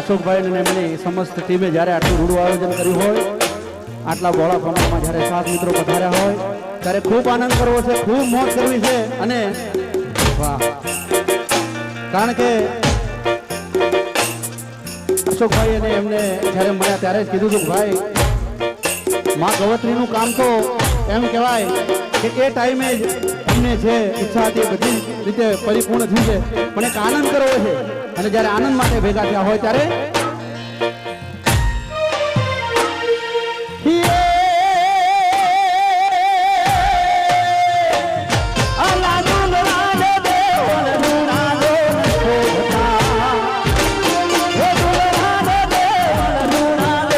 અશોકભાઈ અને એમની સમસ્ત ટીમે જ્યારે આટલું રૂડું આયોજન કર્યું હોય, આટલા બોળા પ્રમાણમાં જ્યારે સાત મિત્રો પધાર્યા હોય, ત્યારે ખૂબ આનંદ કરવો છે, ખૂબ મોજ કરવી છે અને વાહ. કારણ કે અશોકભાઈ અને એમને જ્યારે મળ્યા ત્યારે જ કીધું હતું ભાઈ, માં ગવત્રીનું કામ તો એમ કહેવાય કે એ ટાઈમે જ એમને જે ઈચ્છા હતી બધી રીતે પરિપૂર્ણ થઈ છે પણ એક આનંદ કરવો છે. અને જ્યારે આનંદ માટે ભેગા થયા હોય ત્યારે